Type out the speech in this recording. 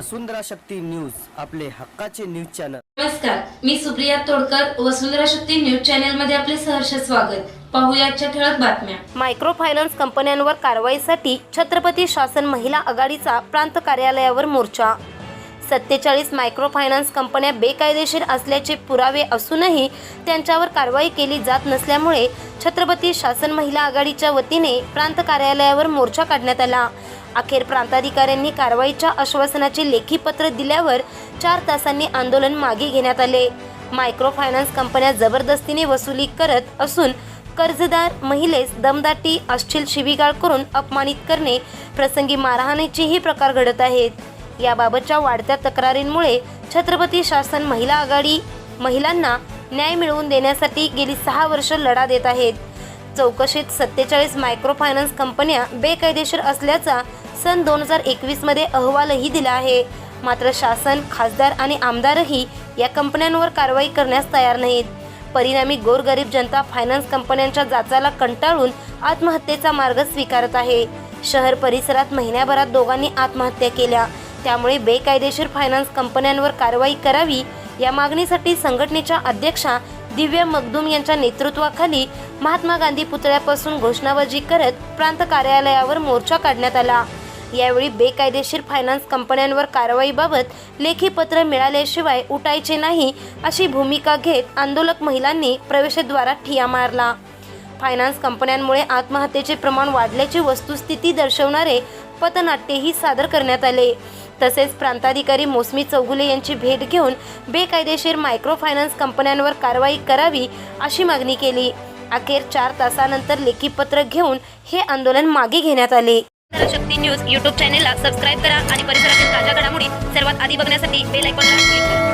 वसुंधरा Shakti news आपले हक्काचे news channel. नमस्कार मी सुप्रिया तोडकर वसुंधरा शक्ती न्यूज चॅनलमध्ये आपले सहर्ष स्वागत. पाहूया आजच्या ठळक बातम्या. मायक्रो फायनान्स कंपन्यांवर कारवाईसाठी छत्रपती शासन महिला आघाडीचा प्रांत कार्यालयावर मोर्चा. सत्तेचाळीस मायक्रो फायनान्स कंपन्या बेकायदेशीर असल्याचे पुरावे असूनही त्यांच्यावर कारवाई केली जात नसल्यामुळे छत्रपती शासन महिला आघाडीच्या वतीने प्रांत कार्यालयावर मोर्चा काढण्यात आला. अखेर प्रांताधिकाऱ्यांनी कारवाईच्या आश्वासनाचे लेखी पत्र दिल्यावर चार तासांनी आंदोलन मागे घेण्यात आले. मायक्रो फायनान्स कंपन्या जबरदस्तीने वसुली करत असून कर्जदार महिलेस दमदाटी अश्लील शिवीगाळ करून अपमानित करणे प्रसंगी मारहाणीचेही प्रकार घडत आहेत. याबाबतच्या वाढत्या तक्रारींमुळे छत्रपती शासन महिला आघाडी महिलांना न्याय मिळवून देण्यासाठी गेली सहा वर्ष लढा देत आहेत. चौकशीत सत्तेचाळीस मायक्रो फायनान्स कंपन्या बेकायदेशीर असल्याचा सन दोन हजार एकवीसमध्ये अहवालही दिला आहे. मात्र शासन खासदार आणि आमदारही या कंपन्यांवर कारवाई करण्यास तयार नाहीत. परिणामी गोरगरीब जनता फायनान्स कंपन्यांच्या जाचाला कंटाळून आत्महत्येचा मार्ग स्वीकारत आहे. शहर परिसरात महिन्याभरात दोघांनी आत्महत्या केल्या. त्यामुळे बेकायदेशीर फायनान्स कंपन्यांवर कारवाई करावी या मागणीसाठी संघटनेच्या अध्यक्षा दिव्या मगदूम यांच्या नेतृत्वाखाली महात्मा गांधी पुतळ्यापासून घोषणाबाजी करत प्रांत कार्यालयावर मोर्चा काढण्यात आला. यावेळी बेकायदेशीर फायनान्स कंपन्यांवर कारवाईबाबत लेखी पत्र मिळाल्याशिवाय उठायचे नाही अशी भूमिका घेत आंदोलक महिलांनी प्रवेशद्वारात ठिया मारला. फायनान्स कंपन्यांमुळे आत्महत्येचे प्रमाण वाढल्याची वस्तुस्थिती दर्शवणारे पथनाट्यही सादर करण्यात आले. तसेच प्रांताधिकारी मोसमी चौगुले यांची भेट घेऊन बेकायदेशीर मायक्रो फायनान्स कंपन्यांवर कारवाई करावी अशी मागणी केली. अखेर चार तासानंतर लेखी पत्र घेऊन हे आंदोलन मागे घेण्यात आले. शक्ती न्यूज यूट्यूब चॅनेलला सबस्क्राईब करा आणि परिसरातील ताज्या घडामोडी सर्वात आधी बघण्यासाठी बेल आयकॉनला क्लिक करा.